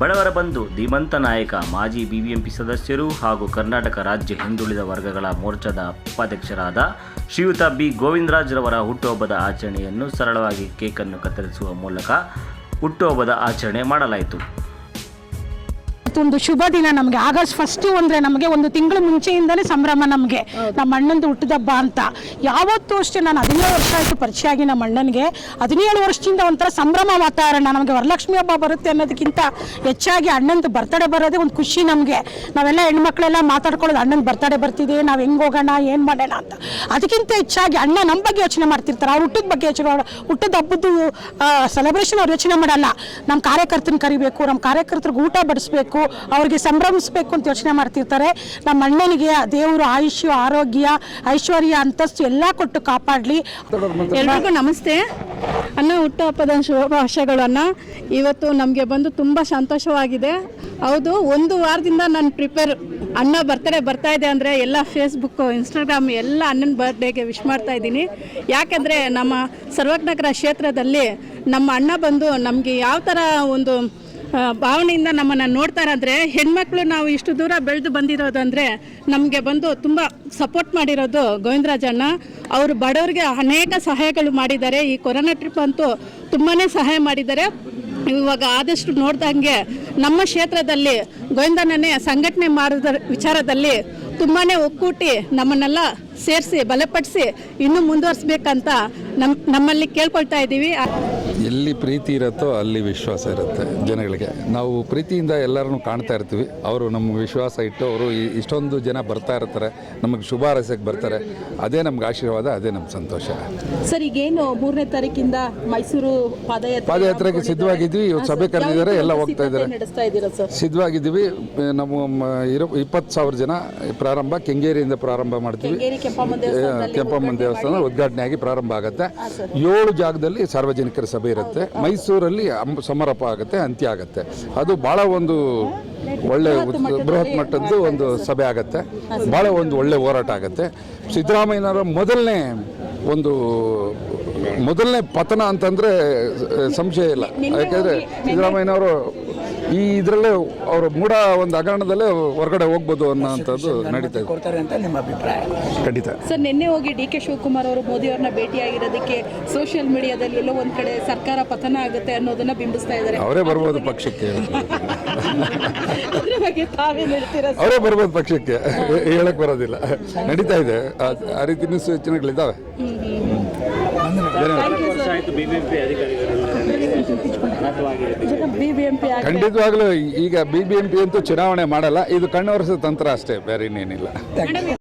ಬಡವರ ಬಂಧು ಧೀಮಂತ ನಾಯಕ, ಮಾಜಿ ಬಿಬಿಎಂಪಿ ಸದಸ್ಯರು ಹಾಗೂ ಕರ್ನಾಟಕ ರಾಜ್ಯ ಹಿಂದುಳಿದ ವರ್ಗಗಳ ಮೋರ್ಚಾದ ಉಪಾಧ್ಯಕ್ಷರಾದ ಶ್ರೀಯುತ ಬಿ. ಗೋವಿಂದರಾಜ್ರವರ ಹುಟ್ಟುಹಬ್ಬದ ಆಚರಣೆಯನ್ನು ಸರಳವಾಗಿ ಕೇಕನ್ನು ಕತ್ತರಿಸುವ ಮೂಲಕ ಹುಟ್ಟುಹಬ್ಬದ ಆಚರಣೆ ಮಾಡಲಾಯಿತು. ಒಂದು ಶುಭ ದಿನ ನಮಗೆ. ಆಗಸ್ಟ್ ಫಸ್ಟು ಅಂದರೆ ನಮಗೆ ಒಂದು ತಿಂಗಳ ಮುಂಚೆಯಿಂದಲೇ ಸಂಭ್ರಮ ನಮಗೆ. ನಮ್ಮ ಅಣ್ಣಂದು ಹುಟ್ಟಿದಬ್ಬ ಅಂತ. ಯಾವತ್ತೂ ಅಷ್ಟೇ ನಾನು ಹದಿನೇಳು ವರ್ಷ ಆಯಿತು ಪರಿಚಯ ಆಗಿ ನಮ್ಮ ಅಣ್ಣನಿಗೆ. ಹದಿನೇಳು ವರ್ಷದಿಂದ ಒಂಥರ ಸಂಭ್ರಮ ವಾತಾವರಣ ನಮಗೆ. ವರಲಕ್ಷ್ಮಿ ಹಬ್ಬ ಬರುತ್ತೆ ಅನ್ನೋದಕ್ಕಿಂತ ಹೆಚ್ಚಾಗಿ ಅಣ್ಣಂದು ಬರ್ತಡೇ ಬರೋದೇ ಒಂದು ಖುಷಿ ನಮಗೆ. ನಾವೆಲ್ಲ ಹೆಣ್ಮಕ್ಳೆಲ್ಲ ಮಾತಾಡ್ಕೊಳ್ಳೋದು ಅಣ್ಣನ ಬರ್ತಡೇ ಬರ್ತಿದೆ ನಾವು ಹೆಂಗೆ ಹೋಗೋಣ ಏನು ಮಾಡೋಣ ಅಂತ. ಅದಕ್ಕಿಂತ ಹೆಚ್ಚಾಗಿ ಅಣ್ಣ ನಮ್ಮ ಬಗ್ಗೆ ಯೋಚನೆ ಮಾಡ್ತಿರ್ತಾರೆ. ಅವ್ರ ಹುಟ್ಟದ ಬಗ್ಗೆ ಯೋಚನೆ ಹುಟ್ಟದ ಹಬ್ಬದ್ದು ಸೆಲೆಬ್ರೇಷನ್ ಅವ್ರು ಯೋಚನೆ ಮಾಡಲ್ಲ. ನಮ್ಮ ಕಾರ್ಯಕರ್ತನ ಕರಿಬೇಕು ನಮ್ಮ ಕಾರ್ಯಕರ್ತರಿಗೆ ಊಟ ಬಡಿಸ್ಬೇಕು ಅವ್ರಿಗೆ ಸಂಭ್ರಮಿಸ್ಬೇಕು ಅಂತ ಯೋಚನೆ ಮಾಡ್ತಿರ್ತಾರೆ. ನಮ್ಮ ಅಣ್ಣನಿಗೆ ದೇವರು ಆಯುಷ್ಯ, ಆರೋಗ್ಯ, ಐಶ್ವರ್ಯ, ಅಂತಸ್ತು ಎಲ್ಲ ಕೊಟ್ಟು ಕಾಪಾಡಲಿ. ಎಲ್ರಿಗೂ ನಮಸ್ತೆ. ಅನ್ನ ಹುಟ್ಟುಹಬ್ಬದ ಶುಭಾಶಯಗಳನ್ನು ಇವತ್ತು ನಮಗೆ ಬಂದು ತುಂಬ ಸಂತೋಷವಾಗಿದೆ. ಹೌದು, ಒಂದು ವಾರದಿಂದ ನಾನು ಪ್ರಿಪೇರ್ ಅಣ್ಣ ಬರ್ತಡೇ ಬರ್ತಾ ಇದೆ ಅಂದರೆ ಎಲ್ಲ ಫೇಸ್ಬುಕ್ಕು ಇನ್ಸ್ಟಾಗ್ರಾಮ್ ಎಲ್ಲ ಅಣ್ಣನ ಬರ್ಡೇಗೆ ವಿಶ್ ಮಾಡ್ತಾ ಇದ್ದೀನಿ. ಯಾಕೆಂದರೆ ನಮ್ಮ ಸರ್ವಜ್ಞನಗರ ಕ್ಷೇತ್ರದಲ್ಲಿ ನಮ್ಮ ಅಣ್ಣ ಬಂದು ನಮಗೆ ಯಾವ ಥರ ಒಂದು ಭಾವನೆಯಿಂದ ನಮ್ಮನ್ನು ನೋಡ್ತಾರೆ ಅಂದರೆ ಹೆಣ್ಮಕ್ಳು ನಾವು ಇಷ್ಟು ದೂರ ಬೆಳೆದು ಬಂದಿರೋದಂದರೆ ನಮಗೆ ಬಂದು ತುಂಬ ಸಪೋರ್ಟ್ ಮಾಡಿರೋದು ಗೋವಿಂದರಾಜಣ್ಣ ಅವರು ಬಡವರಿಗೆ ಅನೇಕ ಸಹಾಯಗಳು ಮಾಡಿದ್ದಾರೆ. ಈ ಕೊರೋನಾ ಟ್ರಿಪ್ ಅಂತೂ ತುಂಬಾ ಸಹಾಯ ಮಾಡಿದ್ದಾರೆ. ಇವಾಗ ಆದಷ್ಟು ನೋಡ್ದಂಗೆ ನಮ್ಮ ಕ್ಷೇತ್ರದಲ್ಲಿ ಗೋವಿಂದನೇ ಸಂಘಟನೆ ಮಾಡೋದ್ರ ವಿಚಾರದಲ್ಲಿ ತುಂಬಾ ಒಕ್ಕೂಟಿ ನಮ್ಮನ್ನೆಲ್ಲ ಸೇರಿಸಿ ಬಲಪಡಿಸಿ ಇನ್ನೂ ಮುಂದುವರಿಸ್ಬೇಕಂತ ನಮ್ಮ ನಮ್ಮಲ್ಲಿ ಕೇಳ್ಕೊಳ್ತಾ ಇದ್ದೀವಿ. ಎಲ್ಲಿ ಪ್ರೀತಿ ಇರುತ್ತೋ ಅಲ್ಲಿ ವಿಶ್ವಾಸ ಇರುತ್ತೆ ಜನಗಳಿಗೆ. ನಾವು ಪ್ರೀತಿಯಿಂದ ಎಲ್ಲರನ್ನು ಕಾಣ್ತಾ ಇರ್ತೀವಿ. ಅವರು ನಮ್ಮ ವಿಶ್ವಾಸ ಇಟ್ಟು ಅವರು ಇಷ್ಟೊಂದು ಜನ ಬರ್ತಾ ಇರ್ತಾರೆ ನಮಗೆ ಶುಭ ಹಾರೈಸಕ್ಕೆ ಬರ್ತಾರೆ. ಅದೇ ನಮ್ಗೆ ಆಶೀರ್ವಾದ ಅದೇ ನಮ್ಮ ಸಂತೋಷ. ಸರ್ ಈಗೇನು ಮೂರನೇ ತಾರೀಕಿಂದ ಮೈಸೂರು ಪಾದಯಾತ್ರೆ ಪಾದಯಾತ್ರೆಗೆ ಸಿದ್ಧವಾಗಿದ್ವಿ. ಇವತ್ತು ಸಭೆ ಕರೆದಿದ್ದಾರೆ ಎಲ್ಲ ಹೋಗ್ತಾ ಇದ್ದಾರೆ. ಸಿದ್ಧವಾಗಿದ್ವಿ ನಮ್ಮ ಮ- ಇರೋ ಇಪ್ಪತ್ತು ಸಾವಿರ ಜನ ಪ್ರಾರಂಭ ಕೆಂಗೇರಿಯಿಂದ ಪ್ರಾರಂಭ ಮಾಡ್ತೀವಿ. ಕೆಂಪಮ್ಮನ ದೇವಸ್ಥಾನ ಉದ್ಘಾಟನೆ ಆಗಿ ಪ್ರಾರಂಭ ಆಗುತ್ತೆ. ಏಳು ಜಾಗದಲ್ಲಿ ಸಾರ್ವಜನಿಕರ ಸಭೆ ಇರುತ್ತೆ. ಮೈಸೂರಲ್ಲಿ ಸಮಾರೋಪ ಆಗುತ್ತೆ ಅಂತ್ಯ ಆಗುತ್ತೆ. ಅದು ಭಾಳ ಒಂದು ಒಳ್ಳೆ ಬೃಹತ್ ಮಟ್ಟದ್ದು ಒಂದು ಸಭೆ. ಆಗುತ್ತೆ. ಭಾಳ ಒಂದು ಒಳ್ಳೆ ಹೋರಾಟ ಆಗುತ್ತೆ. ಸಿದ್ದರಾಮಯ್ಯನವರ ಮೊದಲನೇ ಒಂದು ಮೊದಲನೇ ಪತನ ಅಂತಂದ್ರೆ ಸಂಶಯ ಇಲ್ಲ. ಯಾಕೆಂದ್ರೆ ಸಿದ್ದರಾಮಯ್ಯನವರು ಈ ಇದರಲ್ಲೇ ಅವರು ಮೂಢ ಒಂದು ಹಗರಣದಲ್ಲೇ ಹೊರಗಡೆ ಹೋಗ್ಬೋದು ಅನ್ನೋಂಥದ್ದು ನಡೀತಾ ಇದೆ. ಕೊಡ್ತಾರೆ ಅಂತ ನಿಮ್ಮ ಅಭಿಪ್ರಾಯ. ಖಂಡಿತ. ಸರ್ ನಿನ್ನೆ ಹೋಗಿ ಡಿ ಕೆ ಶಿವಕುಮಾರ್ ಅವರು ಮೋದಿ ಅವ್ರನ್ನ ಭೇಟಿಯಾಗಿರೋದಕ್ಕೆ ಸೋಷಿಯಲ್ ಮೀಡಿಯಾದಲ್ಲಿ ಎಲ್ಲೋ ಒಂದ್ ಕಡೆ ಸರ್ಕಾರ ಪತನ ಆಗುತ್ತೆ ಅನ್ನೋದನ್ನ ಬಿಂಬಿಸ್ತಾ ಇದ್ದಾರೆ. ಅವರೇ ಬರ್ಬೋದು ಪಕ್ಷಕ್ಕೆ. ಅದ್ರ ಬಗ್ಗೆ ತಾವೇನ್ ಹೇಳ್ತೀರಾ ಅವರೇ ಬರ್ಬೋದು ಪಕ್ಷಕ್ಕೆ. ಹೇಳಕ್ ಬರೋದಿಲ್ಲ. ನಡೀತಾ ಇದೆ. ಆ- ಆ ರೀತಿ ಇನ್ನೂ ಬಿಬಿಎಂಪಿ ಖಂಡಿತವಾಗ್ಲೂ ಈಗ ಬಿ ಬಿ ಎಂ ಪಿ ಅಂತೂ ಚುನಾವಣೆ ಮಾಡಲ್ಲ ಇದು ಕಣ್ಣು ಒರೆಸೋ ತಂತ್ರ ಅಷ್ಟೇ ಬೇರೆ ಇನ್ನೇನಿಲ್ಲ.